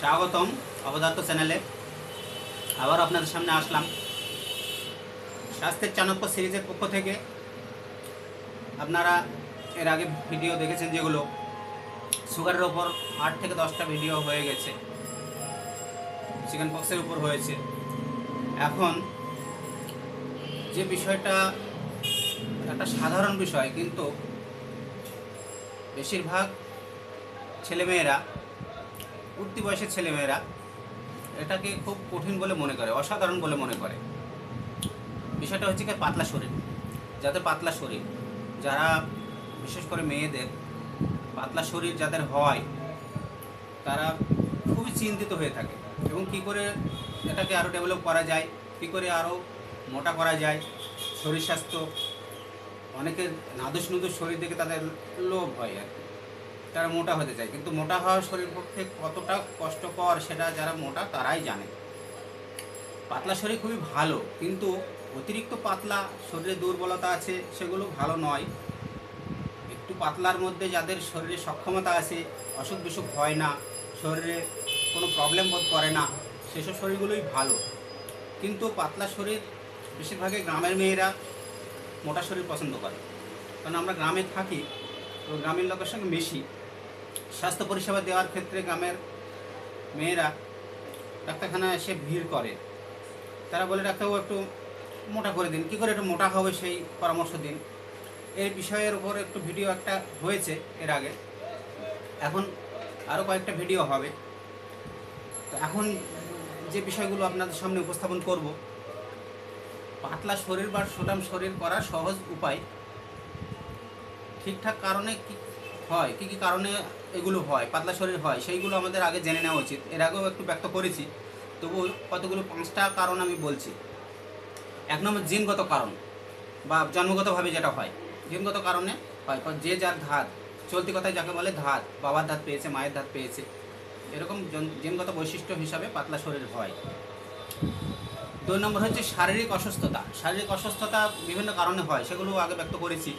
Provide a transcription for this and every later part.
স্বাগতম অবদার্থ চ্যানেলে। আবার আপনাদের সামনে আসলাম। স্বাস্থ্যের চাণক্য সিরিজের পক্ষ থেকে। আপনারা এর আগে ভিডিও দেখেছেন যেগুলো, সুগারের ওপর আট থেকে দশটা ভিডিও হয়ে গেছে। চিকেন পক্সের উপর হয়েছে। এখন যে বিষয়টা একটা সাধারণ বিষয়, কিন্তু বেশিরভাগ ছেলেমেয়েরা, উঠতি বয়সের ছেলেমেয়েরা এটাকে খুব কঠিন বলে মনে করে, অসাধারণ বলে মনে করে। বিষয়টা হচ্ছে কি পাতলা শরীর। যাদের পাতলা শরীর, যারা বিশেষ করে মেয়েদের পাতলা শরীর যাদের হয়, তারা খুবই চিন্তিত হয়ে থাকে এবং কি করে এটাকে আরও ডেভেলপ করা যায়, কী করে আরও মোটা করা যায়, শরীর স্বাস্থ্য, অনেকের নাদুস নুদুস শরীর দেখে তাদের লোভ হয় আর তারা মোটা হতে চায়। কিন্তু মোটা হওয়া শরীর পক্ষে কতটা কষ্টকর সেটা যারা মোটা, তারাই জানে। পাতলা শরীর খুবই ভালো, কিন্তু অতিরিক্ত পাতলা শরীরে দুর্বলতা আছে, সেগুলো ভালো নয়। একটু পাতলার মধ্যে যাদের শরীরে সক্ষমতা আছে, অসুখ বিসুখ হয় না, শরীরে কোনো প্রবলেম বোধ করে না, সেসব শরীরগুলোই ভালো। কিন্তু পাতলা শরীর বেশিরভাগই গ্রামের মেয়েরা মোটা শরীর পছন্দ করে। কারণ আমরা গ্রামে থাকি, তো গ্রামের লোকের সঙ্গে মিশি। স্বাস্থ্য পরিষেবা দেওয়ার ক্ষেত্রে গ্রামের মেয়েরা ডাক্তারখানায় এসে ভিড় করে। তারা বলে, ডাক্তারবাবু, একটু মোটা করে দিন। কী করে একটু মোটা হবে সেই পরামর্শ দিন? এই বিষয়ের উপর একটু ভিডিও একটা হয়েছে এর আগে। এখন আরও কয়েকটা ভিডিও হবে। তো এখন যে বিষয়গুলো আপনাদের সামনে উপস্থাপন করব, পাতলা শরীর বা সুটাম শরীর করার সহজ উপায় ঠিকঠাক কারণে কি হয়, কি কি কারণে এগুলো হয়, পাতলা শরীর হয়, সেইগুলো আমাদের আগে জেনে নেওয়া উচিত। এর আগেও একটু ব্যক্ত করেছি তবু কতগুলো পাঁচটা কারণ আমি বলছি। এক নম্বর জিনগত কারণ, বা জন্মগতভাবে যেটা হয়। জিনগত কারণে হয় যে যার ধাত, চলতি কথায় যাকে বলে ধাত, বাবার ধাত পেয়েছে, মায়ের ধাত পেয়েছে, এরকম জন- জিনগত বৈশিষ্ট্য হিসাবে পাতলা শরীর হয়। দুই নম্বর হচ্ছে শারীরিক অসুস্থতা শারীরিক অসুস্থতা বিভিন্ন কারণে হয় সেগুলো আগে ব্যক্ত করেছি।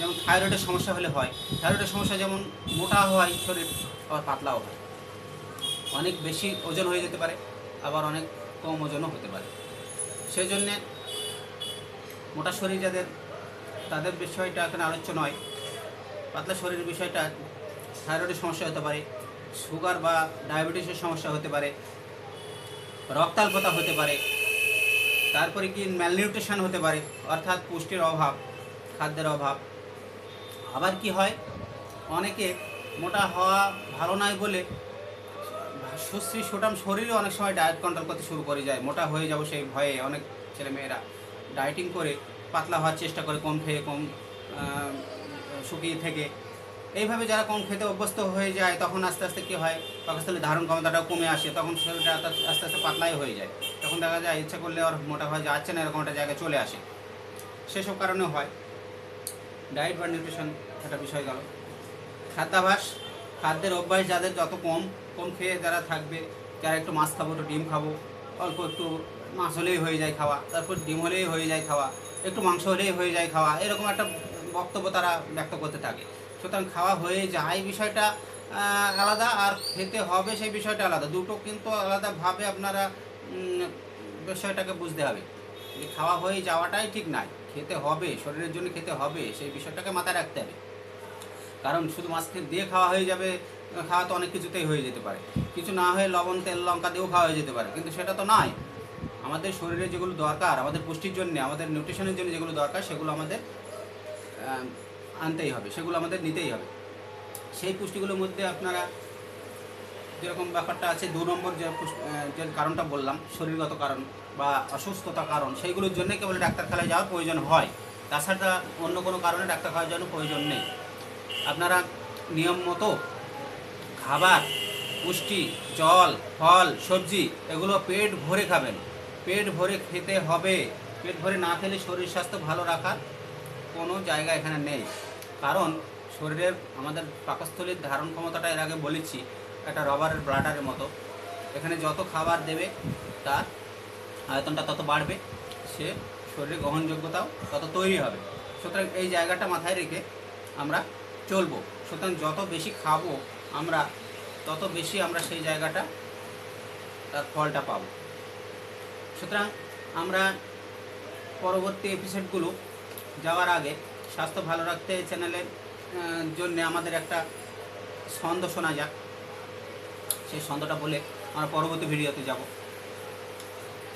যেমন থাইরয়েডের সমস্যা হলে হয়। থাইরয়েডের সমস্যা যেমন মোটা হয় শরীর, আবার পাতলাও হয়। অনেক বেশি ওজন হয়ে যেতে পারে, আবার অনেক কম ওজনও হতে পারে। সেই জন্যে মোটা শরীর যাদের, তাদের বিষয়টা এখানে আলোচ্য নয়। পাতলা শরীরের বিষয়টা থাইরয়েডের সমস্যা হতে পারে সুগার বা ডায়াবেটিসের সমস্যা হতে পারে, রক্তাল্পতা হতে পারে, তারপরে কি ম্যালনিউট্রিশন হতে পারে, অর্থাৎ পুষ্টির অভাব, খাদ্যের অভাব আবার কি হয়? অনেকে মোটা হওয়া ভালো নয় বলে সুশ্রী সুটাম শরীরে অনেক সময় ডায়েট কন্ট্রোল করতে শুরু করে যায়। মোটা হয়ে যাব সেই ভয়ে অনেক ছেলেমেয়েরা ডায়েটিং করে পাতলা হওয়ার চেষ্টা করে কম খেয়ে কম শুকিয়ে থেকে। এইভাবে যারা কম খেতে অভ্যস্ত হয়ে যায়, তখন আস্তে আস্তে কী হয়? পাকস্থলী ধারণ ক্ষমতাটাও কমে আসে, তখন শরীরটা আস্তে আস্তে আস্তে পাতলাই হয়ে যায়। তখন দেখা যায় ইচ্ছা করলে আর মোটা হওয়া যাচ্ছে না, এরকম একটা জায়গায় চলে আসে। সেসব কারণে হয়। ডায়েট বা নিউট্রিশন একটা বিষয় গেল। খাদ্যাভাস, খাদ্যের অভ্যাস যাদের যত কম কম খেয়ে যারা থাকবে, যারা একটু মাছ খাব, একটু ডিম খাব, অল্প একটু মাছ হলেই হয়ে যায় খাওয়া, তারপর ডিম হলেই হয়ে যায় খাওয়া, একটু মাংস হলেই হয়ে যায় খাওয়া, এরকম একটা বক্তব্য তারা ব্যক্ত করতে থাকে। সুতরাং খাওয়া হয়ে যায় বিষয়টা আলাদা আর খেতে হবে সেই বিষয়টা আলাদা। দুটো কিন্তু আলাদাভাবে আপনারা বিষয়টাকে বুঝতে হবে। যে খাওয়া হয়ে যাওয়াটাই ঠিক নাই খেতে হবে, শরীরের জন্য খেতে হবে, সেই বিষয়টাকে মাথায় রাখতে হবে। কারণ শুধু মাছ দিয়ে খাওয়া হয়ে যাবে, খাওয়া তো অনেক কিছুতেই হয়ে যেতে পারে। কিছু না হয়ে লবণ, তেল, লঙ্কা দিয়েও খাওয়া হয়ে যেতে পারে, কিন্তু সেটা তো নয়। আমাদের শরীরে যেগুলো দরকার, আমাদের পুষ্টির জন্য, আমাদের নিউট্রিশনের জন্য যেগুলো দরকার, সেগুলো আমাদের আনতেই হবে, সেগুলো আমাদের নিতেই হবে। সেই পুষ্টিগুলোর মধ্যে আপনারা যেরকম ব্যাপারটা আছে, দু নম্বর যে যে কারণটা বললাম, শরীরগত কারণ বা অসুস্থতা কারণ, সেইগুলোর জন্য কেবল ডাক্তারখানায় যাওয়ার প্রয়োজন হয়। তাছাড়া অন্য কোনো কারণে ডাক্তার খাওয়ার জন্য প্রয়োজন নেই। আপনারা নিয়ম মতো খাবার, পুষ্টি, জল, ফল, সবজি, এগুলো পেট ভরে খাবেন। পেট ভরে খেতে হবে। পেট ভরে না খেলে শরীর স্বাস্থ্য ভালো রাখার কোনো জায়গা এখানে নেই। কারণ শরীরের আমাদের পাকস্থলীর ধারণ ক্ষমতাটা এর আগে বলেছি একটা রবারের ব্লাডারের মতো। এখানে যত খাবার দেবে, তার আয়তনটা তত বাড়বে। সে শরীরে গ্রহণযোগ্যতাও তত তৈরি হবে। সুতরাং এই জায়গাটা মাথায় রেখে আমরা চলবো। সুতরাং যত বেশি খাব আমরা, তত বেশি আমরা সেই জায়গাটা, তার ফলটা পাবো। সুতরাং আমরা পরবর্তী এপিসোডগুলো যাওয়ার আগে স্বাস্থ্য ভালো রাখতে চ্যানেলের জন্য আমাদের একটা ছন্দ শোনা যাক। সেই ছন্দটা বলে আমরা পরবর্তী ভিডিওতে যাব।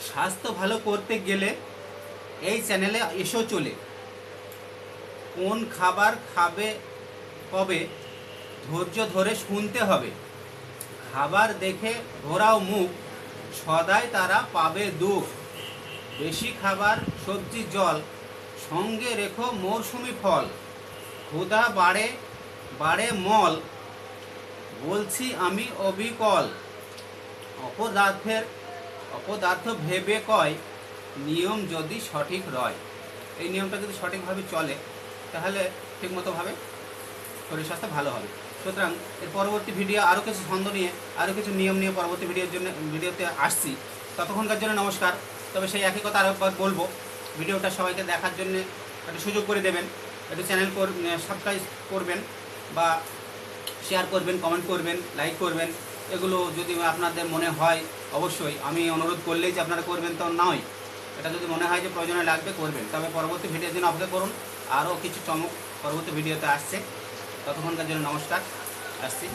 স্বাস্থ্য ভালো করতে গেলে এই চ্যানেলে এসেও চলে। কোন খাবার খাবে, কবে, ধৈর্য ধরে শুনতে হবে। খাবার দেখে ঘোরাও মুখ, সদাই তারা পাবে দুঃখ। বেশি খাবার, সবজি, জল, সঙ্গে রেখো মৌসুমি ফল। ক্ষুধা বাড়ে বাড়ে মল বলছি আমি অবিকল। অপদার্থের অপদার্থ ভেবে কয়, নিয়ম যদি সঠিক রয়। এই নিয়মটা যদি সঠিকভাবে চলে, তাহলে ঠিকমতোভাবে শরীর স্বাস্থ্য ভালো হবে। সুতরাং এর পরবর্তী ভিডিও আরও কিছু ছন্দ নিয়ে আরও কিছু নিয়ম নিয়ে পরবর্তী ভিডিওর জন্য ভিডিওতে আসছি। ততক্ষণকার জন্য নমস্কার। তবে সেই একই কথা আরেকবার বলব। ভিডিওটা সবাইকে দেখার জন্য একটা সুযোগ করে দেবেন। একটু চ্যানেল সাবস্ক্রাইব করবেন বা শেয়ার করবেন কমেন্ট করবেন লাইক করবেন। এগুলো যদি আপনাদের মনে হয়, অবশ্যই আমি অনুরোধ করলেই যে আপনারা করবেন তো নয়। এটা যদি মনে হয় যে প্রয়োজনে লাগবে, করবেন। তবে পরবর্তী ভিডিওর জন্য অপেক্ষা করুন। আরও কিছু চমক পরবর্তী ভিডিওতে আসছে। ততক্ষণকার জন্য নমস্কার। আসছি।